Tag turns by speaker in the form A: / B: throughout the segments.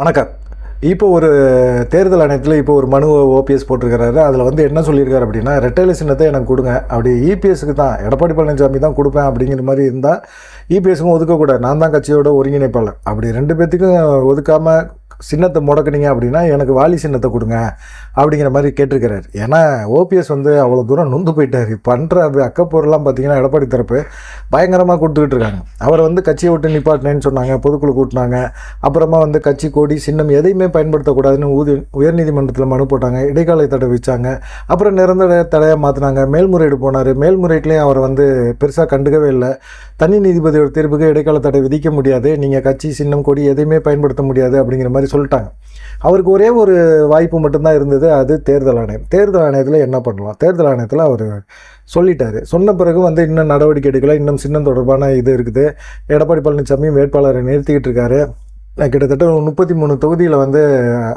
A: வணக்கம். இப்போ ஒரு தேர்தல் ஆணையத்தில் இப்போ ஒரு மனு ஓபிஎஸ் போட்டிருக்கிறாரு. அதில் வந்து என்ன சொல்லியிருக்காரு அப்படின்னா ரெட்டையில சின்னத்தை எனக்கு கொடுங்க. அப்படி இபிஎஸ்க்கு தான் எடப்பாடி பழனிசாமி தான் கொடுப்பேன் அப்படிங்கிற மாதிரி இருந்தால் இபிஎஸ்க்கும் ஒதுக்கக்கூடாது. நான் தான் கட்சியோட ஒருங்கிணைப்பாளர். அப்படி ரெண்டு பேர்த்துக்கும் ஒதுக்காமல் சின்னத்தை முடக்குனீங்க அப்படின்னா எனக்கு வாலி சின்னத்தை கொடுங்க அப்படிங்கிற மாதிரி கேட்டிருக்கிறார். ஏன்னா ஓபிஎஸ் வந்து அவ்வளோ தூரம் நொந்து போயிட்டார். பண்ணுற அக்கப்போரெல்லாம் பார்த்தீங்கன்னா எடப்பாடி தரப்பு பயங்கரமாக கொடுத்துக்கிட்டு இருக்காங்க. அவரை வந்து கட்சியை விட்டு நிப்பாட்டினேன்னு சொன்னாங்க பொதுக்குழு கூட்டினாங்க. அப்புறமா வந்து கட்சி கோடி சின்னம் எதையுமே பயன்படுத்தக்கூடாதுன்னு ஊதி உயர்நீதிமன்றத்தில் மனு போட்டாங்க இடைக்கால தடை வச்சாங்க அப்புறம் நிரந்தர தடையாக மாற்றினாங்க மேல்முறையீடு போனார். மேல்முறையீட்லேயும் அவர் வந்து பெருசாக கண்டுக்கவே இல்லை. தனி நீதிபதியோட தீர்ப்புக்கு இடைக்கால தடை விதிக்க முடியாது. நீங்கள் கட்சி சின்னம் கொடி எதையுமே பயன்படுத்த முடியாது அப்படிங்கிற மாதிரி சொல்லிட்டாங்க. அவருக்கு ஒரே ஒரு வாய்ப்பு மட்டும்தான் இருந்தது அது தேர்தல் ஆணையம். தேர்தல் ஆணையத்தில் என்ன பண்ணலாம்? தேர்தல் ஆணையத்தில் அவர் சொல்லிட்டாரு. சொன்ன பிறகு வந்து இன்னும் நடவடிக்கை எடுக்கல இன்னும் சின்னம் தொடர்பான இது இருக்குது. எடப்பாடி பழனிசாமியும் வேட்பாளரை நிறுத்திக்கிட்டு இருக்காரு. கிட்டத்தட்ட ஒரு முப்பத்தி மூணு தொகுதியில் வந்து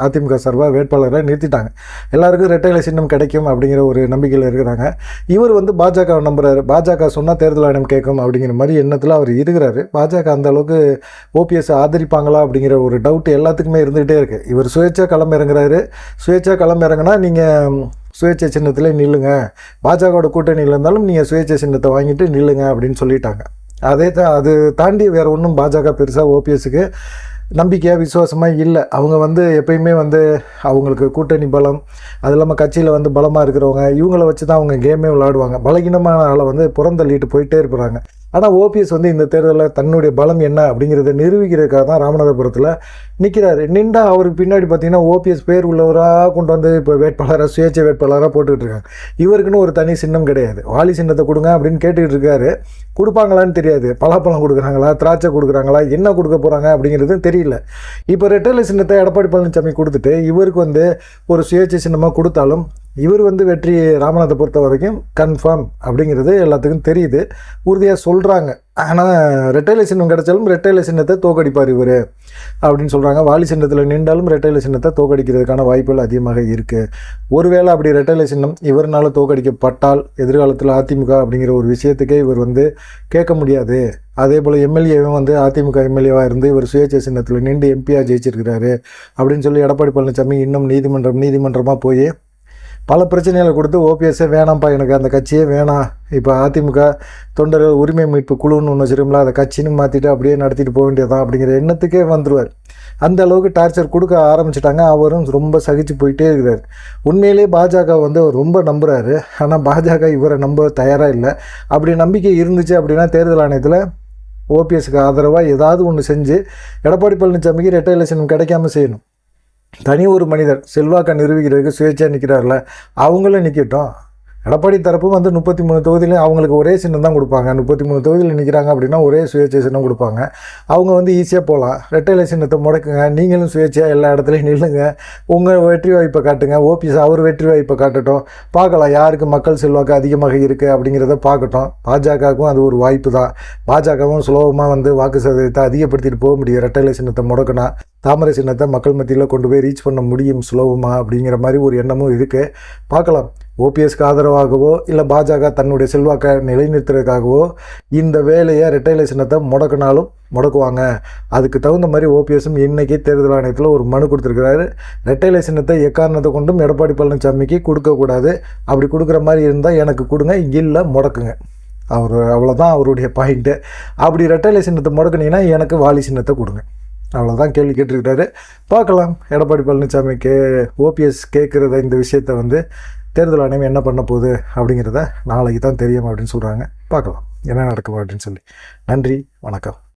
A: அதிமுக சார்பாக வேட்பாளரை நிறுத்திட்டாங்க. எல்லாருக்கும் ரெட்டையில சின்னம் கிடைக்கும் அப்படிங்கிற ஒரு நம்பிக்கையில் இருக்கிறாங்க. இவர் வந்து பாஜக நம்புறாரு. பாஜக சொன்னால் தேர்தல் ஆணையம் கேட்கும் அப்படிங்கிற மாதிரி எண்ணத்தில் அவர் இருக்கிறாரு பாஜக அந்த அளவுக்கு ஓபிஎஸ் ஆதரிப்பாங்களா அப்படிங்கிற ஒரு டவுட் எல்லாத்துக்குமே இருந்துகிட்டே இருக்குது இவர் சுயேட்சா களம் இறங்குறாரு. சுயேட்சா களம் இறங்குனா நீங்கள் சுயேட்சை சின்னத்தில் நில்லுங்க. பாஜகவோட கூட்டணியில் இருந்தாலும் நீங்கள் சுயேட்சை சின்னத்தை வாங்கிட்டு நில்லுங்க அப்படின்னு சொல்லிட்டாங்க. அதே தான் அது தாண்டி வேறு ஒன்றும் பாஜக பெருசாக ஓபிஎஸ்க்கு நம்பிக்கையாக விசுவாசமாக இல்லை. அவங்க வந்து எப்பயுமே வந்து அவங்களுக்கு கூட்டணி பலம் அது இல்லாமல் கட்சியில் வந்து பலமாக இருக்கிறவங்க இவங்கள வச்சு தான் அவங்க கேமே விளாடுவாங்க பலகீனமான ஆளை வந்து புறந்தள்ளிட்டு போயிட்டே இருக்கிறாங்க ஆனால் ஓபிஎஸ் வந்து இந்த தேர்தலில் தன்னுடைய பலம் என்ன அப்படிங்கிறத நிரூபிக்கிறதுக்காக தான் ராமநாதபுரத்தில் நிற்கிறாரு நின்றா அவருக்கு பின்னாடி பார்த்தீங்கன்னா ஓபிஎஸ் பேர் உள்ளவராக கொண்டு வந்து இப்போ வேட்பாளராக சுயேட்சை வேட்பாளராக போட்டுக்கிட்டு இருக்காங்க. இவருக்குன்னு ஒரு தனி சின்னம் கிடையாது. வாலி சின்னத்தை கொடுங்க அப்படின்னு கேட்டுக்கிட்டு இருக்காரு. கொடுப்பாங்களான்னு தெரியாது. பலாப்பழம் கொடுக்குறாங்களா திராட்சை கொடுக்குறாங்களா என்ன கொடுக்க போகிறாங்க அப்படிங்கிறது தெரியல. இப்போ ரெட்டலை சின்னத்தை எடப்பாடி பழனிசாமி கொடுத்துட்டு இவருக்கு வந்து ஒரு சுயேட்சை சின்னமாக கொடுத்தாலும் இவர் வந்து வெற்றி ராமநாதை பொறுத்த வரைக்கும் கன்ஃபார்ம் அப்படிங்கிறது எல்லாத்துக்கும் தெரியுது. உறுதியாக சொல்கிறாங்க ஆனால் ரெட்டைலை சின்னம் கிடைச்சாலும் ரெட்டைலை சின்னத்தை தோக்கடிப்பார் இவர் அப்படின்னு சொல்கிறாங்க வாலி சின்னத்தில் நின்றாலும் ரெட்டைலை சின்னத்தை தோக்கடிக்கிறதுக்கான வாய்ப்புகள் அதிகமாக இருக்குது ஒருவேளை அப்படி ரெட்டைலை சின்னம் இவர்னால தோக்கடிக்கப்பட்டால் எதிர்காலத்தில் அதிமுக அப்படிங்கிற ஒரு விஷயத்துக்கே இவர் வந்து கேட்க முடியாது. அதே போல் எம்எல்ஏவும் வந்து அதிமுக எம்எல்ஏவாக இருந்து இவர் சுயேட்சை சின்னத்தில் நின்று எம்பியாக ஜெயிச்சிருக்கிறாரு அப்படின்னு சொல்லி எடப்பாடி பழனிசாமி இன்னும் நீதிமன்றம் நீதிமன்றமாக போய் பல பிரச்சனைகளை கொடுத்து ஓபிஎஸ்ஸே வேணாம்ப்பா எனக்கு அந்த கட்சியே வேணாம். இப்போ அதிமுக தொண்டர்கள் உரிமை மீட்பு குழுன்னு ஒன்று வச்சிருக்கோம்ல அதை கட்சின்னு மாற்றிட்டு அப்படியே நடத்திட்டு போக வேண்டியதான் அப்படிங்கிற எண்ணத்துக்கே வந்துடுவார் அந்த அளவுக்கு டார்ச்சர் கொடுக்க ஆரம்பிச்சிட்டாங்க. அவரும் ரொம்ப சகிச்சு போயிட்டே இருக்கிறார். உண்மையிலே பாஜக வந்து அவர் ரொம்ப நம்புகிறாரு ஆனால் பாஜக இவரை நம்ப தயாராக இல்லை. அப்படி நம்பிக்கை இருந்துச்சு அப்படின்னா தேர்தல் ஆணையத்தில் ஓபிஎஸ்க்கு ஆதரவாக ஏதாவது ஒன்று செஞ்சு எடப்பாடி பழனிசாமிக்கு ரெட்டை எலெக்ஷன் கிடைக்காம செய்யணும். தனி ஒரு மனிதர் செல்வாக்கை நிறுவிக்கிறதுக்கு சுயேட்சையாக நிற்கிறார்ல அவங்களும் நிற்கட்டும் எடப்பாடி தரப்பும் வந்து முப்பத்தி மூணு தொகுதியிலையும் அவங்களுக்கு ஒரே சின்னம் தான் கொடுப்பாங்க. முப்பத்தி மூணு தொகுதியில் நிற்கிறாங்க அப்படின்னா ஒரே சுயேட்சை சின்னம் கொடுப்பாங்க. அவங்க வந்து ஈஸியாக போகலாம். ரெட்டைலை சின்னத்தை முடக்குங்க. நீங்களும் சுயேட்சையாக எல்லா இடத்துலையும் நில்லுங்க. உங்கள் வெற்றி வாய்ப்பை காட்டுங்க. ஓபிஎஸ் அவர் வெற்றி வாய்ப்பை காட்டட்டும். பார்க்கலாம் யாருக்கு மக்கள் செல்வாக்கு அதிகமாக இருக்குது அப்படிங்கிறத பார்க்கட்டும். பாஜகவுக்கும் அது ஒரு வாய்ப்பு தான். பாஜகவும் சுலபமாக வந்து வாக்கு சதவீதத்தை அதிகப்படுத்திட்டு போக முடியும். ரெட்டைலை சின்னத்தை முடக்கினா தாமரை சின்னத்தை மக்கள் மத்தியில் கொண்டு போய் ரீச் பண்ண முடியும் சுலபமாக அப்படிங்கிற மாதிரி ஒரு எண்ணமும் இருக்குது பார்க்கலாம். ஓபிஎஸ்க்கு ஆதரவாகவோ இல்லை பாஜக தன்னுடைய செல்வாக்கை நிலைநிறுத்துறதுக்காகவோ இந்த வேலையை ரெட்டைலை சின்னத்தை முடக்கினாலும் முடக்குவாங்க. அதுக்கு தகுந்த மாதிரி ஓபிஎஸும் இன்றைக்கி தேர்தல் ஆணையத்தில் ஒரு மனு கொடுத்துருக்கிறாரு. ரெட்டைலை சின்னத்தை எக்காரணத்தை கொண்டும் எடப்பாடி பழனிசாமிக்கு கொடுக்கக்கூடாது அப்படி கொடுக்குற மாதிரி இருந்தால் எனக்கு கொடுங்க இல்லை முடக்குங்க. அவர் அவ்வளோதான் அவருடைய பாயிண்ட்டு அப்படி ரெட்டைலை சின்னத்தை முடக்குனீங்கன்னா எனக்கு வாலி சின்னத்தை கொடுங்க. அவ்வளோதான் கேள்வி கேட்டிருக்கிறாரு. பார்க்கலாம் எடப்பாடி பழனிசாமி கே ஓபிஎஸ் கேட்குறத இந்த விஷயத்தை வந்து தேர்தல் ஆணையம் என்ன பண்ண போகுது அப்படிங்கிறத நாளைக்கு தான் தெரியும் அப்படின்னு சொல்கிறாங்க பார்க்கலாம். என்ன நடக்கும் அப்படின்னு சொல்லி. நன்றி. வணக்கம்.